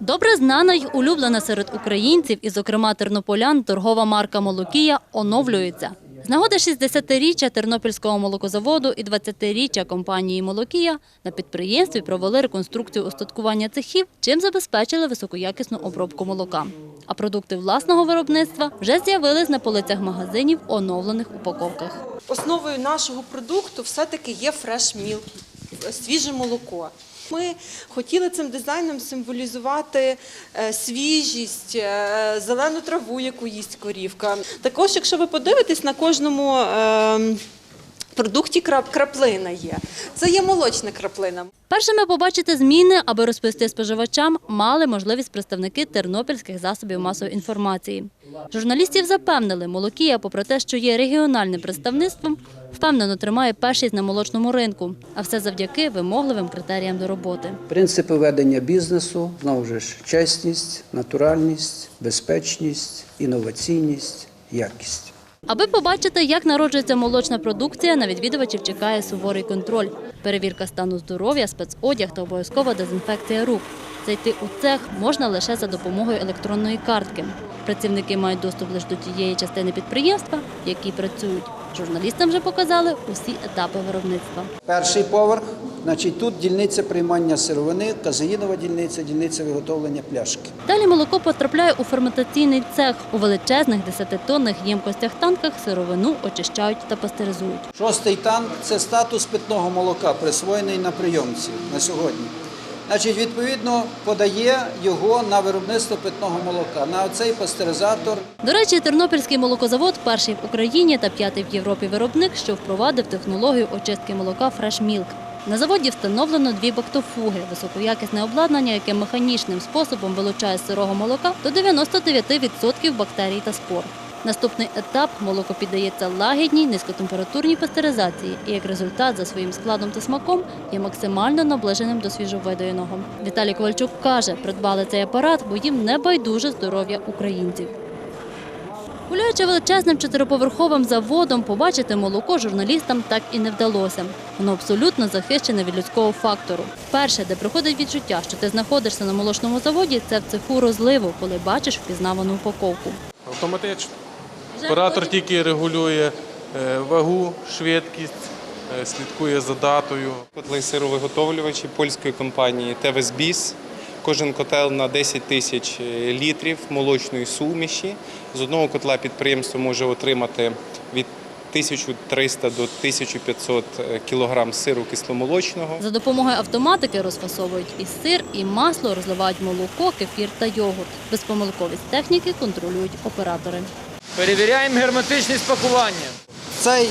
Добре знана й улюблена серед українців, і, зокрема, тернополян, торгова марка Молокія оновлюється. З нагоди 60-річчя Тернопільського молокозаводу і 20-річчя компанії Молокія на підприємстві провели реконструкцію устаткування цехів, чим забезпечили високоякісну обробку молока. А продукти власного виробництва вже з'явились на полицях магазинів в оновлених упаковках. Основою нашого продукту все-таки є фреш мілк, свіже молоко. Ми хотіли цим дизайном символізувати е, свіжість, е, зелену траву, яку їсть корівка. Також, якщо ви подивитесь, на кожному е, продукті крап- краплина є. Це є молочна краплина. Першими побачити зміни, аби розповісти споживачам, мали можливість представники тернопільських засобів масової інформації. Журналістів запевнили, Молокія, попри те, що є регіональним представництвом, впевнено тримає першість на молочному ринку, а все завдяки вимогливим критеріям до роботи. Принципи ведення бізнесу знову ж чесність, натуральність, безпечність, інноваційність, якість. Аби побачити, як народжується молочна продукція, на відвідувачів чекає суворий контроль, перевірка стану здоров'я, спецодяг та обов'язкова дезінфекція рук. Зайти у цех можна лише за допомогою електронної картки. Працівники мають доступ лише до тієї частини підприємства, в якій працюють. Журналістам вже показали усі етапи виробництва. Перший поверх, значить, тут дільниця приймання сировини, казеїнова дільниця, дільниця виготовлення пляшки. Далі молоко потрапляє у ферментаційний цех. У величезних 10-тонних ємкостях танках сировину очищають та пастеризують. Шостий танк це статус питного молока, присвоєний на прийомці на сьогодні. Значить, відповідно, подає його на виробництво питного молока, на оцей пастеризатор. До речі, Тернопільський молокозавод перший в Україні та п'ятий в Європі виробник, що впровадив технологію очистки молока Milk. На заводі встановлено дві бактофуги – високоякісне обладнання, яке механічним способом вилучає з сирого молока до 99% бактерій та спор. Наступний етап – молоко піддається лагідній низькотемпературній пастеризації і як результат за своїм складом та смаком є максимально наближеним до свіжовидоєного. Віталій Ковальчук каже, придбали цей апарат, бо їм не байдуже здоров'я українців. Гуляючи величезним чотириповерховим заводом, побачити молоко журналістам так і не вдалося. Воно абсолютно захищене від людського фактору. Перше, де приходить відчуття, що ти знаходишся на молочному заводі, це в цеху розливу, коли бачиш впізнавану упаковку. Автоматично. Оператор тільки регулює е, вагу, швидкість, е, слідкує за датою. Котли сировиготовлювачі польської компанії Тевесбіс. Кожен котел на 10 тисяч е, літрів молочної суміші. З одного котла підприємство може отримати від 1300 до 1500 кг сиру кисломолочного. За допомогою автоматики розфасовують і сир, і масло, розливають молоко, кефір та йогурт. Безпомилковість техніки контролюють оператори. Перевіряємо герметичність пакування. Цей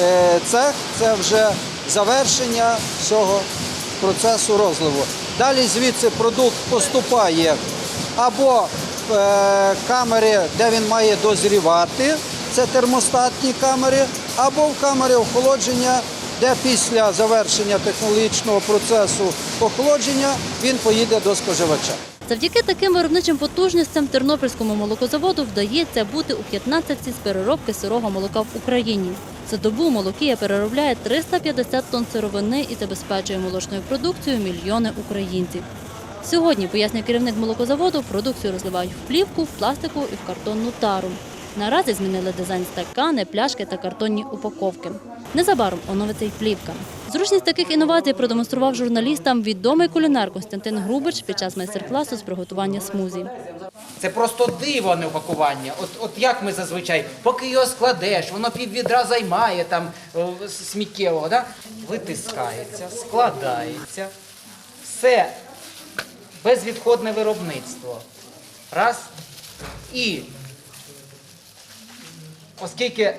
е, цех це вже завершення цього процесу розливу. Далі звідси продукт поступає або в е, камери, де він має дозрівати, це термостатні камери, або в камери охолодження, де після завершення технологічного процесу охолодження він поїде до споживача. Завдяки таким виробничим потужностям Тернопільському молокозаводу вдається бути у 15 з переробки сирого молока в Україні. За добу молокія переробляє 350 тонн сировини і забезпечує молочною продукцією мільйони українців. Сьогодні, пояснює керівник молокозаводу, продукцію розливають в плівку, в пластику і в картонну тару. Наразі змінили дизайн стакани, пляшки та картонні упаковки. Незабаром оновиться й плівка. Зручність таких інновацій продемонстрував журналістам відомий кулінар Костянтин Грубич під час майстер-класу з приготування смузі. Це просто диво, не упакування. От, от як ми зазвичай, поки його складеш, воно піввідра займає там сміттєвого, да? витискається, складається. Все безвідходне виробництво. Раз. І оскільки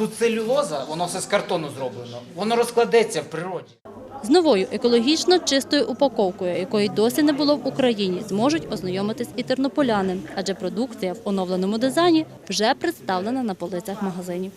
тут целюлоза, воно все з картону зроблено, воно розкладеться в природі. З новою екологічно чистою упаковкою, якої досі не було в Україні, зможуть ознайомитись і тернополяни, адже продукція в оновленому дизайні вже представлена на полицях магазинів.